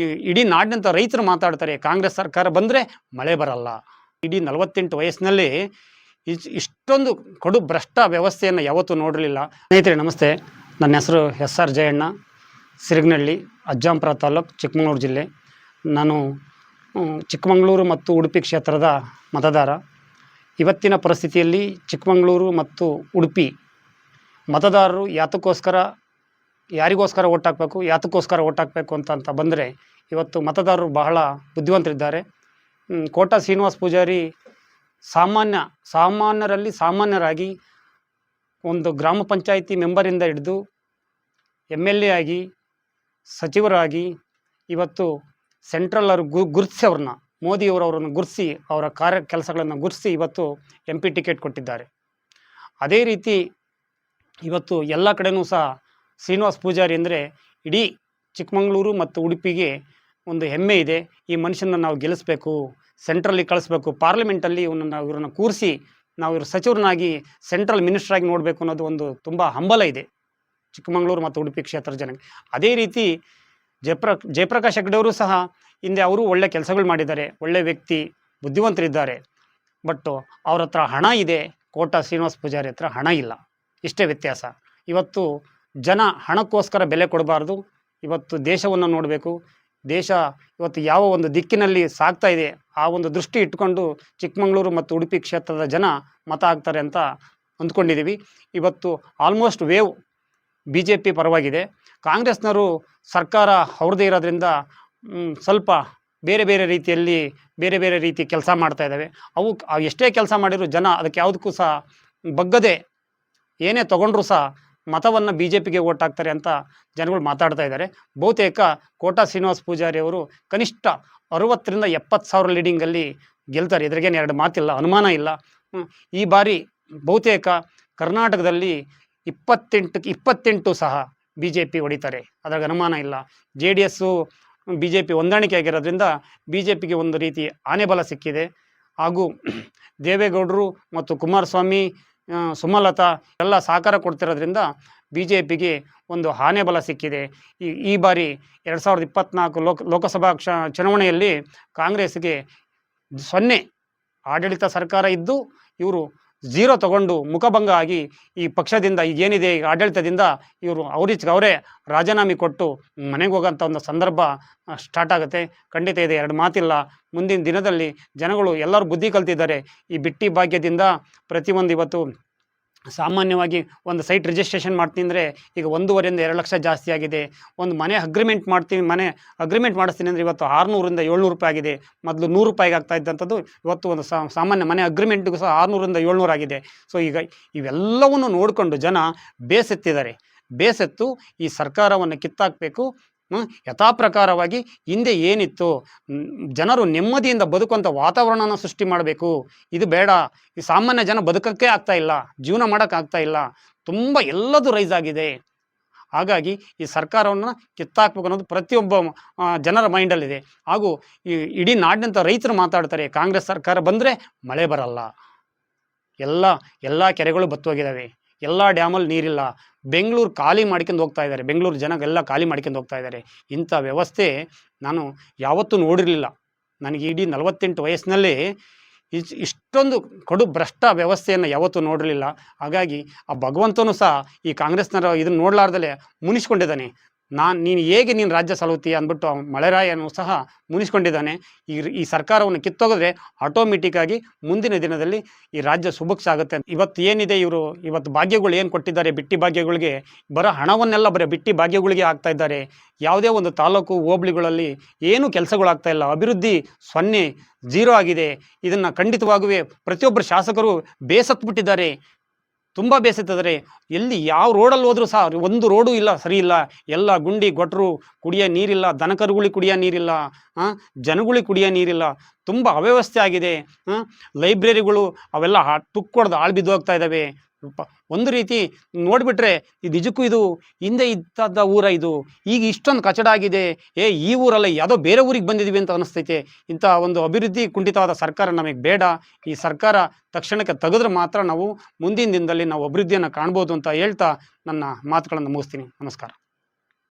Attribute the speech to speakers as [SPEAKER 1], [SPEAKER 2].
[SPEAKER 1] ಈ ಇಡೀ ನಾಡಿನಂತ ರೈತರು ಮಾತಾಡ್ತಾರೆ, ಕಾಂಗ್ರೆಸ್ ಸರ್ಕಾರ ಬಂದರೆ ಮಳೆ ಬರಲ್ಲ. ಇಡೀ ನಲವತ್ತೆಂಟು ವಯಸ್ಸಿನಲ್ಲಿ ಇಷ್ಟೊಂದು ಕಡು ಭ್ರಷ್ಟ ವ್ಯವಸ್ಥೆಯನ್ನು ಯಾವತ್ತೂ ನೋಡಲಿಲ್ಲ ಸ್ನೇಹಿತರೆ, ನಮಸ್ತೆ. ನನ್ನ ಹೆಸರು ಎಸ್ ಆರ್ ಜಯಣ್ಣ ಸಿರಿಗನಹಳ್ಳಿ ಅಜ್ಜಾಂಪುರ ತಾಲೂಕು, ಚಿಕ್ಕಮಗಳೂರು ಜಿಲ್ಲೆ. ನಾನು ಚಿಕ್ಕಮಗಳೂರು ಮತ್ತು ಉಡುಪಿ ಕ್ಷೇತ್ರದ ಮತದಾರ. ಇವತ್ತಿನ ಪರಿಸ್ಥಿತಿಯಲ್ಲಿ ಚಿಕ್ಕಮಗಳೂರು ಮತ್ತು ಉಡುಪಿ ಮತದಾರರು ಯಾತಕ್ಕೋಸ್ಕರ ಯಾರಿಗೋಸ್ಕರ ಓಟ್ ಹಾಕಬೇಕು, ಯಾತಕ್ಕೋಸ್ಕರ ಓಟ್ ಹಾಕಬೇಕು ಅಂತ ಅಂತ ಬಂದರೆ ಇವತ್ತು ಮತದಾರರು ಬಹಳ ಬುದ್ಧಿವಂತರಿದ್ದಾರೆ. ಕೋಟ ಶ್ರೀನಿವಾಸ ಪೂಜಾರಿ ಸಾಮಾನ್ಯ, ಸಾಮಾನ್ಯರಲ್ಲಿ ಸಾಮಾನ್ಯರಾಗಿ ಒಂದು ಗ್ರಾಮ ಪಂಚಾಯಿತಿ ಮೆಂಬರಿಂದ ಹಿಡಿದು ಎಂ ಎಲ್ ಎ ಆಗಿ, ಸಚಿವರಾಗಿ ಇವತ್ತು ಸೆಂಟ್ರಲ್ ಅವರು ಗು, ಗುರುತಿಸಿ ಅವ್ರನ್ನ ಮೋದಿಯವರು ಅವರನ್ನು ಗುರುತಿಸಿ, ಅವರ ಕಾರ್ಯ ಕೆಲಸಗಳನ್ನು ಗುರುತಿಸಿ ಇವತ್ತು ಎಂ ಪಿ ಟಿಕೆಟ್ ಕೊಟ್ಟಿದ್ದಾರೆ. ಅದೇ ರೀತಿ ಇವತ್ತು ಎಲ್ಲ ಕಡೆಯೂ ಸಹ ಶ್ರೀನಿವಾಸ್ ಪೂಜಾರಿ ಅಂದರೆ ಇಡೀ ಚಿಕ್ಕಮಗಳೂರು ಮತ್ತು ಉಡುಪಿಗೆ ಒಂದು ಹೆಮ್ಮೆ ಇದೆ. ಈ ಮನುಷ್ಯನ ನಾವು ಗೆಲ್ಲಿಸ್ಬೇಕು ಸೆಂಟ್ರಲ್ಲಿ ಕಳಿಸ್ಬೇಕು ಪಾರ್ಲಿಮೆಂಟಲ್ಲಿ ಇವನನ್ನು, ಇವರನ್ನು ಕೂರಿಸಿ ನಾವು ಇವರು ಸಚಿವರನ್ನಾಗಿ ಸೆಂಟ್ರಲ್ ಮಿನಿಸ್ಟ್ರಾಗಿ ನೋಡಬೇಕು ಅನ್ನೋದು ಒಂದು ತುಂಬ ಹಂಬಲ ಇದೆ ಚಿಕ್ಕಮಗಳೂರು ಮತ್ತು ಉಡುಪಿ ಕ್ಷೇತ್ರದ ಜನಕ್ಕೆ. ಅದೇ ರೀತಿ ಜಯಪ್ರ, ಜಯಪ್ರಕಾಶ್ ಹೆಗ್ಡೆಯವರು ಸಹ ಹಿಂದೆ ಅವರು ಒಳ್ಳೆ ಕೆಲಸಗಳು ಮಾಡಿದ್ದಾರೆ. ಒಳ್ಳೆ ವ್ಯಕ್ತಿ, ಬುದ್ಧಿವಂತರಿದ್ದಾರೆ. ಬಟ್ ಅವ್ರ ಹತ್ರ ಹಣ ಇದೆ. ಕೋಟಾ ಶ್ರೀನಿವಾಸ ಪೂಜಾರಿ ಹತ್ರ ಹಣ ಇಲ್ಲ. ಇಷ್ಟೇ ವ್ಯತ್ಯಾಸ. ಇವತ್ತು ಜನ ಹಣಕ್ಕೋಸ್ಕರ ಬೆಲೆ ಕೊಡಬಾರ್ದು. ಇವತ್ತು ದೇಶವನ್ನು ನೋಡಬೇಕು. ದೇಶ ಇವತ್ತು ಯಾವ ಒಂದು ದಿಕ್ಕಿನಲ್ಲಿ ಸಾಗ್ತಾ ಇದೆ, ಆ ಒಂದು ದೃಷ್ಟಿ ಇಟ್ಕೊಂಡು ಚಿಕ್ಕಮಗಳೂರು ಮತ್ತು ಉಡುಪಿ ಕ್ಷೇತ್ರದ ಜನ ಮತ ಆಗ್ತಾರೆ ಅಂತ ಅಂದ್ಕೊಂಡಿದ್ದೀವಿ. ಇವತ್ತು almost wave B J P ಪರವಾಗಿದೆ. ಕಾಂಗ್ರೆಸ್ನವರು ಸರ್ಕಾರ ಅವ್ರದೇ ಇರೋದ್ರಿಂದ ಸ್ವಲ್ಪ ಬೇರೆ ಬೇರೆ ರೀತಿಯಲ್ಲಿ ಬೇರೆ ಬೇರೆ ರೀತಿ ಕೆಲಸ ಮಾಡ್ತಾ ಇದ್ದಾವೆ. ಅವು ಅವು ಎಷ್ಟೇ ಕೆಲಸ ಮಾಡಿದರೂ ಜನ ಅದಕ್ಕೆ ಯಾವುದಕ್ಕೂ ಸಹ ಬಗ್ಗದೆ ಏನೇ ತೊಗೊಂಡ್ರೂ ಸಹ ಮತವನ್ನು ಬಿ ಜೆ ಪಿಗೆ ಓಟ್ ಹಾಕ್ತಾರೆ ಅಂತ ಜನಗಳು ಮಾತಾಡ್ತಾ ಇದ್ದಾರೆ. ಬಹುತೇಕ ಕೋಟಾ ಶ್ರೀನಿವಾಸ್ ಪೂಜಾರಿ ಅವರು ಕನಿಷ್ಠ ಅರುವತ್ತರಿಂದ ಎಪ್ಪತ್ತು ಸಾವಿರ ಲೀಡಿಂಗಲ್ಲಿ ಗೆಲ್ತಾರೆ. ಇದ್ರಾಗೇನು ಎರಡು ಮಾತಿಲ್ಲ, ಅನುಮಾನ ಇಲ್ಲ. ಈ ಬಾರಿ ಬಹುತೇಕ ಕರ್ನಾಟಕದಲ್ಲಿ ಇಪ್ಪತ್ತೆಂಟಕ್ಕೆ ಇಪ್ಪತ್ತೆಂಟು ಸಹ ಬಿ ಜೆ ಪಿ ಹೊಡಿತಾರೆ. ಅದ್ರಾಗ ಅನುಮಾನ ಇಲ್ಲ. J D S B J P ಹೊಂದಾಣಿಕೆ ಆಗಿರೋದ್ರಿಂದ ಬಿ ಜೆ ಪಿಗೆ ಒಂದು ರೀತಿ ಆನೆಬಲ ಸಿಕ್ಕಿದೆ. ಹಾಗೂ ದೇವೇಗೌಡರು ಮತ್ತು ಕುಮಾರಸ್ವಾಮಿ ಸುಮಲತಾ ಎಲ್ಲ ಸಹಕಾರ ಕೊಡ್ತಿರೋದ್ರಿಂದ ಬಿ ಜೆ ಪಿಗೆ ಒಂದು ಹಾನೆಬಲ ಬಲ ಸಿಕ್ಕಿದೆ. ಈ ಈ ಬಾರಿ ಎರಡು ಸಾವಿರದ ಇಪ್ಪತ್ತ್ನಾಲ್ಕು ಲೋಕ, ಲೋಕಸಭಾ ಕ್ಷ, ಚುನಾವಣೆಯಲ್ಲಿ ಕಾಂಗ್ರೆಸ್ಗೆ ಸೊನ್ನೆ ಆಡಳಿತ ಸರ್ಕಾರ ಇದ್ದು ಇವರು ಝೀರೋ ತಗೊಂಡು ಮುಖಭಂಗ ಆಗಿ ಈ ಪಕ್ಷದಿಂದ ಏನಿದೆ ಈ ಆಡಳಿತದಿಂದ ಇವರು ಅವ್ರಿಗೆ ಅವರೇ ರಾಜೀನಾಮೆ ಕೊಟ್ಟು ಮನೆಗೆ ಹೋಗೋಂಥ ಒಂದು ಸಂದರ್ಭ ಸ್ಟಾರ್ಟ್ ಆಗುತ್ತೆ. ಖಂಡಿತ ಇದೆ, ಎರಡು ಮಾತಿಲ್ಲ. ಮುಂದಿನ ದಿನದಲ್ಲಿ ಜನಗಳು ಎಲ್ಲರೂ ಬುದ್ಧಿ ಕಲ್ತಿದ್ದಾರೆ. ಈ ಬಿಟ್ಟಿ ಭಾಗ್ಯದಿಂದ ಪ್ರತಿಯೊಂದು ಇವತ್ತು ಸಾಮಾನ್ಯವಾಗಿ ಒಂದು ಸೈಟ್ ರಿಜಿಸ್ಟ್ರೇಷನ್ ಮಾಡ್ತೀನಿ ಅಂದರೆ ಈಗ ಒಂದೂವರೆಯಿಂದ ಎರಡು ಲಕ್ಷ ಜಾಸ್ತಿ ಆಗಿದೆ. ಒಂದು ಮನೆ ಅಗ್ರಿಮೆಂಟ್ ಮಾಡ್ತೀನಿ, ಮನೆ ಅಗ್ರಿಮೆಂಟ್ ಮಾಡಿಸ್ತೀನಿ ಅಂದರೆ ಇವತ್ತು ಆರುನೂರಿಂದ ಏಳ್ನೂರು ರೂಪಾಯಿ ಆಗಿದೆ. ಮೊದಲು ನೂರು ರೂಪಾಯಿಗೆ ಆಗ್ತಾ ಇದ್ದಂಥದ್ದು ಇವತ್ತು ಒಂದು ಸಾಮಾನ್ಯ ಮನೆ ಅಗ್ರಿಮೆಂಟ್ಗೂ ಸಹ ಆರುನೂರಿಂದ ಏಳ್ನೂರು ಆಗಿದೆ. ಸೊ ಈಗ ಇವೆಲ್ಲವನ್ನು ನೋಡಿಕೊಂಡು ಜನ ಬೇಸೆತ್ತಿದ್ದಾರೆ. ಬೇಸತ್ತು ಈ ಸರ್ಕಾರವನ್ನು ಕಿತ್ತಾಕಬೇಕು. ಯಥಾಪ್ರಕಾರವಾಗಿ ಹಿಂದೆ ಏನಿತ್ತು? ಜನರು ನೆಮ್ಮದಿಯಿಂದ ಬದುಕುವಂಥ ವಾತಾವರಣನ ಸೃಷ್ಟಿ ಮಾಡಬೇಕು. ಇದು ಬೇಡ. ಈ ಸಾಮಾನ್ಯ ಜನ ಬದುಕಕ್ಕೆ ಆಗ್ತಾ ಇಲ್ಲ. ಜೀವನ ಮಾಡೋಕ್ಕೆ ಆಗ್ತಾ ಇಲ್ಲ. ತುಂಬ ಎಲ್ಲದೂ ರೈಸ್ ಆಗಿದೆ. ಹಾಗಾಗಿ ಈ ಸರ್ಕಾರವನ್ನು ಕಿತ್ತಾಕ್ಬೇಕು ಅನ್ನೋದು ಪ್ರತಿಯೊಬ್ಬ ಜನರ ಮೈಂಡಲ್ಲಿದೆ. ಹಾಗೂ ಈ ಇಡೀ ನಾಡಿನಂಥ ರೈತರು ಮಾತಾಡ್ತಾರೆ, ಕಾಂಗ್ರೆಸ್ ಸರ್ಕಾರ ಬಂದರೆ ಮಳೆ ಬರಲ್ಲ. ಎಲ್ಲ ಎಲ್ಲ ಕೆರೆಗಳು ಬತ್ತೋಗಿದ್ದಾವೆ ಎಲ್ಲ ಡ್ಯಾಮಲ್ಲಿ ನೀರಿಲ್ಲ. ಬೆಂಗಳೂರು ಖಾಲಿ ಮಾಡ್ಕೊಂಡು ಹೋಗ್ತಾ ಇದ್ದಾರೆ ಬೆಂಗಳೂರು ಜನ ಎಲ್ಲ ಖಾಲಿ ಮಾಡ್ಕೊಂಡು ಹೋಗ್ತಾ ಇದ್ದಾರೆ ಇಂಥ ವ್ಯವಸ್ಥೆ ನಾನು ಯಾವತ್ತೂ ನೋಡಿರಲಿಲ್ಲ. ನನಗೆ ಇಡೀ ನಲವತ್ತೆಂಟು ವಯಸ್ಸಿನಲ್ಲಿ ಇಷ್ಟೊಂದು ಕಡು ಭ್ರಷ್ಟ ವ್ಯವಸ್ಥೆಯನ್ನು ಯಾವತ್ತೂ ನೋಡಿರಲಿಲ್ಲ. ಹಾಗಾಗಿ ಆ ಭಗವಂತನೂ ಸಹ ಈ ಕಾಂಗ್ರೆಸ್ನರ ಇದನ್ನು ನೋಡಲಾರ್ದಲೇ ಮುನಿಸ್ಕೊಂಡಿದ್ದಾನೆ. ನಾನು, ನೀನು ಹೇಗೆ ನೀನು ರಾಜ್ಯ ಸಲುತೀಯ ಅಂದ್ಬಿಟ್ಟು ಮಳೆರಾಯನು ಸಹ ಮುನಿಸ್ಕೊಂಡಿದ್ದಾನೆ. ಈ ಈ ಸರ್ಕಾರವನ್ನು ಕಿತ್ತೋಗಿದ್ರೆ ಆಟೋಮೆಟಿಕ್ಕಾಗಿ ಮುಂದಿನ ದಿನದಲ್ಲಿ ಈ ರಾಜ್ಯ ಸುಭಕ್ಷ ಆಗುತ್ತೆ. ಇವತ್ತು ಏನಿದೆ ಇವರು, ಇವತ್ತು ಭಾಗ್ಯಗಳು ಏನು ಕೊಟ್ಟಿದ್ದಾರೆ? ಬಿಟ್ಟಿ ಭಾಗ್ಯಗಳಿಗೆ ಬರೋ ಹಣವನ್ನೆಲ್ಲ ಬರೀ ಬಿಟ್ಟಿ ಭಾಗ್ಯಗಳಿಗೆ ಆಗ್ತಾ ಇದ್ದಾರೆ. ಯಾವುದೇ ಒಂದು ತಾಲೂಕು, ಹೋಬಳಿಗಳಲ್ಲಿ ಏನೂ ಕೆಲಸಗಳಾಗ್ತಾ ಇಲ್ಲ. ಅಭಿವೃದ್ಧಿ ಸೊನ್ನೆ, ಜೀರೋ ಆಗಿದೆ. ಇದನ್ನು ಖಂಡಿತವಾಗುವೆ ಪ್ರತಿಯೊಬ್ಬರು ಶಾಸಕರು ಬೇಸತ್ಬಿಟ್ಟಿದ್ದಾರೆ. ತುಂಬ ಬೇಸತ್ತಿದ್ದಾರೆ ಎಲ್ಲಿ ಯಾವ ರೋಡಲ್ಲಿ ಹೋದ್ರೂ ಸಹ ಒಂದು ರೋಡು ಇಲ್ಲ, ಸರಿ ಇಲ್ಲ. ಎಲ್ಲ ಗುಂಡಿ ಗೊಟ್ಟರು ಕುಡಿಯೋ ನೀರಿಲ್ಲ ದನಕರುಗಳಿಗೆ ಕುಡಿಯೋ ನೀರಿಲ್ಲ ಜನಗಳಿಗೆ ಕುಡಿಯೋ ನೀರಿಲ್ಲ. ತುಂಬ ಅವ್ಯವಸ್ಥೆ ಆಗಿದೆ ಲೈಬ್ರರಿಗಳು ಅವೆಲ್ಲ ಹಾ- ತುಕ್ಕು ಹೊಡೆದು ಆಳು ಬಿದ್ದು ಹೋಗ್ತಾ ಇದ್ದಾವೆ. ಒಂದು ರೀತಿ ನೋಡಿಬಿಟ್ರೆ ಇದು ನಿಜಕ್ಕೂ ಇದು ಹಿಂದೆ ಇದ್ದದ ಊರ ಇದು. ಈಗ ಇಷ್ಟೊಂದು ಕಚಡ ಆಗಿದೆ. ಏ, ಈ ಊರಲ್ಲ, ಯಾವುದೋ ಬೇರೆ ಊರಿಗೆ ಬಂದಿದ್ದೀವಿ ಅಂತ ಅನಿಸ್ತೈತೆ. ಇಂಥ ಒಂದು ಅಭಿವೃದ್ಧಿ ಕುಂಠಿತವಾದ ಸರ್ಕಾರ ನಮಗೆ ಬೇಡ. ಈ ಸರ್ಕಾರ ತಕ್ಷಣಕ್ಕೆ ತೆಗೆದ್ರೆ ಮಾತ್ರ ನಾವು ಮುಂದಿನ ದಿನದಲ್ಲಿ ನಾವು ಅಭಿವೃದ್ಧಿಯನ್ನು ಕಾಣ್ಬೋದು ಅಂತ ಹೇಳ್ತಾ ನನ್ನ ಮಾತುಗಳನ್ನು ಮುಗಿಸ್ತೀನಿ. ನಮಸ್ಕಾರ.